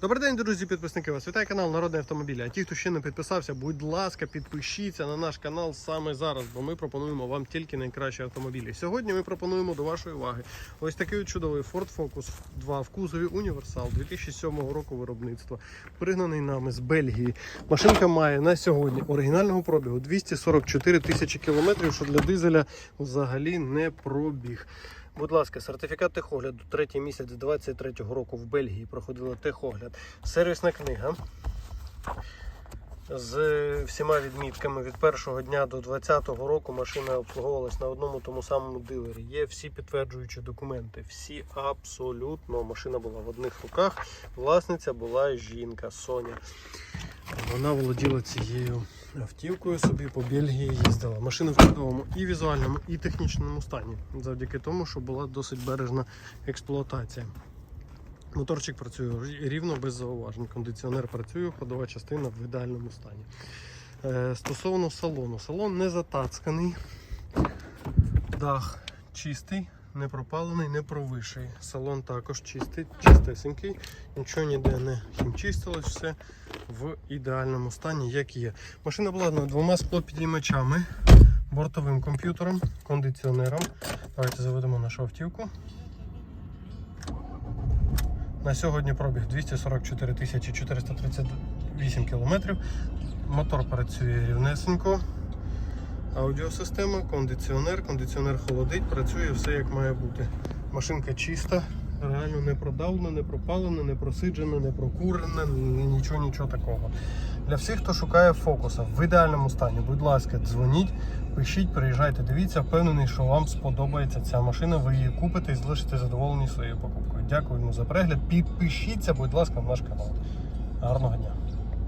Добрий день, друзі, підписники. Вас вітає канал Народний автомобіль. А ті, хто ще не підписався, будь ласка, підпишіться на наш канал саме зараз, бо ми пропонуємо вам тільки найкращі автомобілі. Сьогодні ми пропонуємо до вашої уваги ось такий чудовий Ford Focus 2 в кузові Універсал 2007 року виробництва, пригнаний нами з Бельгії. Машинка має на сьогодні оригінального пробігу 244 тисячі кілометрів, що для дизеля взагалі не пробіг. Будь ласка, сертифікат техогляду, третій місяць 23-го року в Бельгії проходила техогляд. Сервісна книга з всіма відмітками від першого дня до 20-го року машина обслуговувалась на одному тому самому дилері. Є всі підтверджуючі документи. Всі абсолютно. Машина була в одних руках. Власниця була жінка Соня. Вона володіла цією автівкою собі по Бельгії їздила. Машина в чудовому і візуальному, і технічному стані, завдяки тому, що була досить бережна експлуатація. Моторчик працює рівно без зауважень. Кондиціонер працює, ходова частина в ідеальному стані. Е, стосовно салону, салон не затацканий, дах чистий, не пропалений, не провиший. Салон також чистий, чистесенький, нічого ніде не хімчистилось, все в ідеальному стані, як є. Машина обладнана двома склопідіймачами, бортовим комп'ютером, кондиціонером. Давайте заведемо нашу автівку. На сьогодні пробіг 244 438 кілометрів. Мотор працює рівнесенько. Аудіосистема, кондиціонер, кондиціонер холодить, працює все як має бути. Машинка чиста, реально не продавлена, не пропалена, не просиджена, не прокурена, нічого, нічого такого. Для всіх, хто шукає фокуса в ідеальному стані, будь ласка, дзвоніть, пишіть, приїжджайте, дивіться, впевнений, що вам сподобається ця машина. Ви її купите і залишите задоволені своєю покупкою. Дякуємо за перегляд. Підпишіться, будь ласка, в наш канал. Гарного дня!